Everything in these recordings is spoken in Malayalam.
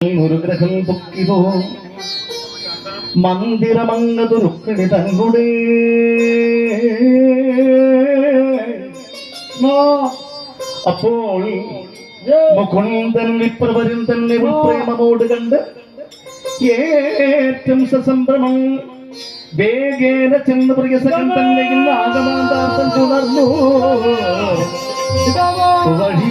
ഒരു ഗ്രഹം പൊക്കിതോ മന്ദിരമങ്ങതു രുക്മിണി തങ്ങളുടെ അപ്പോൾ മുകുന്ദൻ വിപ്രവരൻ തന്നെ പ്രേമമോട് കണ്ട് ഏറ്റവും സസംഭ്രമം വേഗേന ചെന്ന് പ്രിയസകൻ തന്നെ ആഗമാന്താർത്ഥം തുടർന്നു വഴി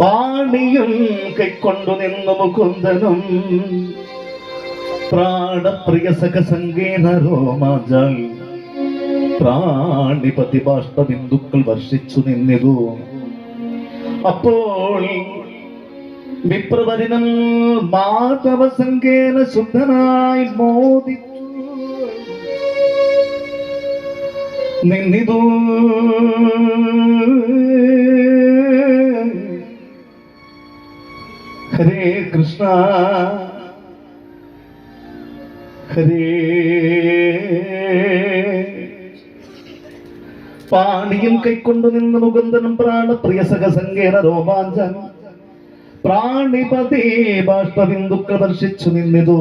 പാണിയും കൈക്കൊണ്ടു നിന്നു മുകുന്ദനും. പ്രാണപ്രിയ സഖ രോമാജൽ പ്രാണിപതി പ്രാണിപതി ബാഷ്പബിന്ദുക്കൾ വർഷിച്ചു നിന്നിതു. അപ്പോൾ വിപ്രവരിനം മാധവ സങ്കേന ശുദ്ധനായി മോദിച്ചു. നിന്നിതു. ഹരേ കൃഷ്ണ ഹരേ പാണിയും കൈക്കൊണ്ടു നിന്ന് മുകുന്ദനും പ്രാണപ്രിയ സഹസങ്കേന രോമാഞ്ചനം പ്രാണിപതി ബാഷ്പബിന്ദുക്കൾ ദർശിച്ചു നിന്നിതു.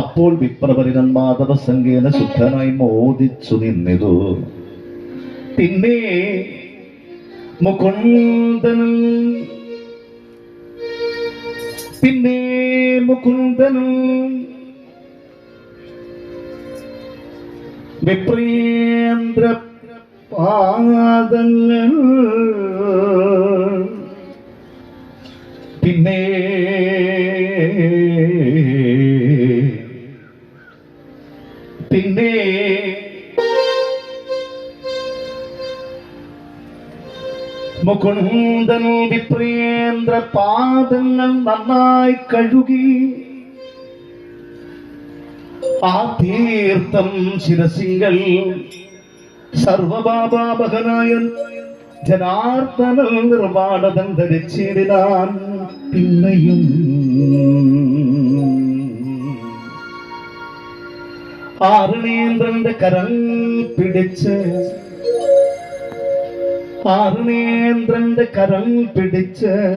അപ്പോൾ വിപ്രപരിതൻ മാധവ സങ്കേന ശുദ്ധനായി മോദിച്ചു നിന്നിതു. പിന്നെ മുകുന്ദനും പിന്നെ മുകുന്ദനും വിപ്രേന്ദ്ര പാദങ്ങൾ. പിന്നെ പിന്നെ മുകുന്ദൻ വിപ്രേന്ദ്ര പാദങ്ങൾ നന്നായി കഴുകി ആ തീർത്ഥം ശിരസിങ്കൽ സർവപാപാപകനായ ജനാർദ്ദന നിർവാണതം ധരിച്ചിടാൻ പിന്നെയും. ആറുണേന്ദ്രന്റെ കരം പിടിച്ച് ആറുണേന്ദ്രന്റെ കരം പിടിച്ച്